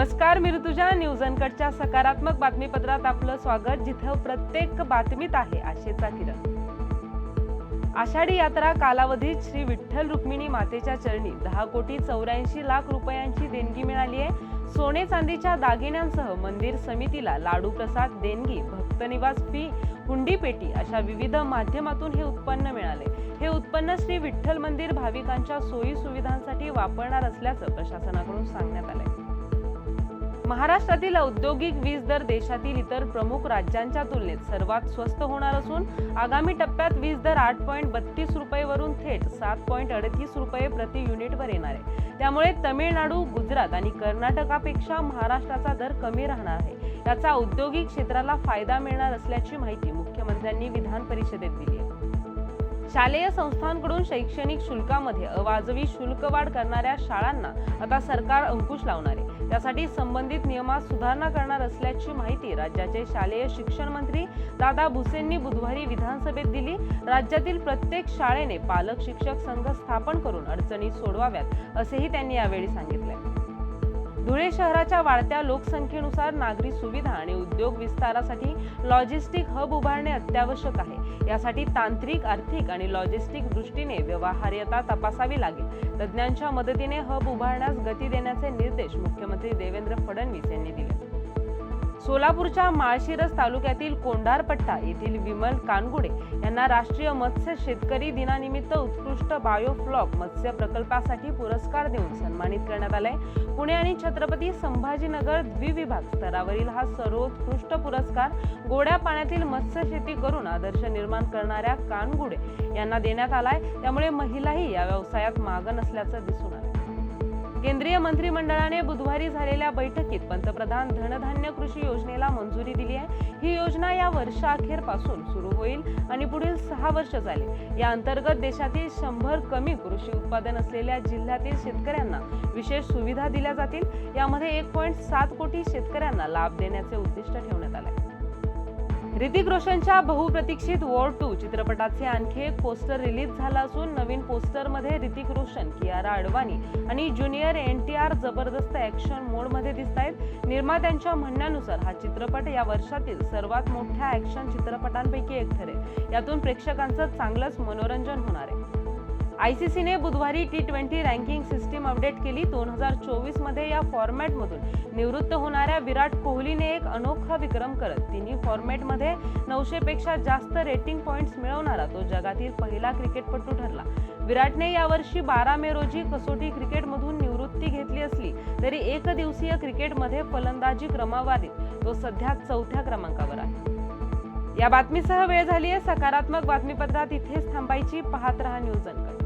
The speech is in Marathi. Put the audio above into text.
नमस्कार मी ऋतुजा. न्यूज अनकटच्या सकारात्मक बातमीपत्रात आपलं स्वागत जिथं प्रत्येक बातमीत आहे आशेचा किरण. आषाढी यात्रा कालावधीत श्री विठ्ठल रुक्मिणी मातेच्या चरणी दहा कोटी चौऱ्याऐंशी लाख रुपयांची देणगी मिळाली आहे. सोने चांदीच्या दागिन्यांसह मंदिर समितीला लाडू प्रसाद देणगी भक्तनिवास फी हुंडी पेटी अशा विविध माध्यमातून हे उत्पन्न मिळाले. हे उत्पन्न श्री विठ्ठल मंदिर भाविकांच्या सोयी सुविधांसाठी वापरणार असल्याचं प्रशासनाकडून सांगण्यात आलं. महाराष्ट्रातील औद्योगिक वीज दर देशातील इतर प्रमुख राज्यांच्या तुलनेत सर्वात स्वस्त होणार असून आगामी टप्प्यात वीज दर आठ पॉईंट बत्तीस रुपयेवरून थेट सात पॉईंट अडतीस रुपये प्रति युनिटवर येणार आहे. त्यामुळे तमिळनाडू गुजरात आणि कर्नाटकापेक्षा महाराष्ट्राचा दर कमी राहणार आहे. याचा औद्योगिक क्षेत्राला फायदा मिळणार असल्याची माहिती मुख्यमंत्र्यांनी विधान परिषदेत दिली आहे. शालेय संस्थांकडून शैक्षणिक शुल्कामध्ये अवाजवी शुल्कवाढ करणाऱ्या शाळांना आता सरकार अंकुश लावणार आहे. त्यासाठी संबंधित नियमात सुधारणा करणार असल्याची माहिती राज्याचे शालेय शिक्षण मंत्री दादा भुसेंनी बुधवारी विधानसभेत दिली. राज्यातील प्रत्येक शाळेने पालक शिक्षक संघ स्थापन करून अडचणी सोडवाव्यात असेही त्यांनी यावेळी सांगितले. धुळे शहराच्या वाढत्या लोकसंख्येनुसार नागरी सुविधा आणि उद्योग विस्तारासाठी लॉजिस्टिक हब उभारणे अत्यावश्यक आहे. यासाठी तांत्रिक आर्थिक आणि लॉजिस्टिक दृष्टीने व्यवहार्यता तपासावी लागेल. तज्ज्ञांच्या मदतीने हब उभारण्यास गती देण्याचे निर्देश मुख्यमंत्री देवेंद्र फडणवीस यांनी दिले. सोलापूरच्या माळशिरस तालुक्यातील कोंढारपट्टा येथील विमल कानगुडे यांना राष्ट्रीय मत्स्य शेतकरी दिनानिमित्त उत्कृष्ट बायोफ्लॉक मत्स्य प्रकल्पासाठी पुरस्कार देऊन सन्मानित करण्यात आलाय. पुणे आणि छत्रपती संभाजीनगर द्विविभाग स्तरावरील हा सर्वोत्कृष्ट पुरस्कार गोड्या पाण्यातील मत्स्य शेती करून आदर्श निर्माण करणाऱ्या कानगुडे यांना देण्यात आलाय. त्यामुळे महिलाही या व्यवसायात मागं नसल्याचं दिसून आलं केंद्रीय मंत्रिमंडळाने बुधवारी झालेल्या बैठकीत पंतप्रधान धनधान्य कृषी योजनेला मंजुरी दिली आहे. ही योजना या वर्षाअखेरपासून सुरू होईल आणि पुढील सहा वर्ष चालेल. या अंतर्गत देशातील शंभर कमी कृषी उत्पादन असलेल्या जिल्ह्यातील शेतकऱ्यांना विशेष सुविधा दिल्या जातील. यामध्ये एक पॉईंट सात कोटी शेतकऱ्यांना लाभ देण्याचे उद्दिष्ट ठेवण्यात आले. ऋतिक रोशनच्या बहुप्रतीक्षित वॉर टू चित्रपटाचे आणखी एक पोस्टर रिलीज झाला असून नवीन पोस्टरमध्ये ऋतिक रोशन कियारा अडवाणी आणि ज्युनियर एन टी आर जबरदस्त ॲक्शन मोडमध्ये दिसत आहेत निर्मात्यांच्या म्हणण्यानुसार हा चित्रपट या वर्षातील सर्वात मोठ्या ॲक्शन चित्रपटांपैकी एक ठरेल. यातून प्रेक्षकांचं चांगलंच मनोरंजन होणार आहे. आयसीसीने बुधवारी T twenty ranking system update केली. दोन हजार चोवीसमध्ये या फॉर्मॅटमधून निवृत्त होणाऱ्या विराट कोहलीने एक अनोखा विक्रम करत तिन्ही फॉर्मॅटमध्ये नऊशेपेक्षा जास्त रेटिंग पॉईंट्स मिळवणारा तो जगातील पहिला क्रिकेटपटू ठरला. विराटने यावर्षी बारा मे रोजी कसोटी क्रिकेटमधून निवृत्ती घेतली असली तरी एक दिवसीय क्रिकेटमध्ये फलंदाजी क्रमवारीत तो सध्या चौथ्या क्रमांकावर आहे. या बातमीसह वेळ झाली आहे सकारात्मक बातमीपत्रात इथेच थांबायची. पाहत रहा न्यूज अनकट.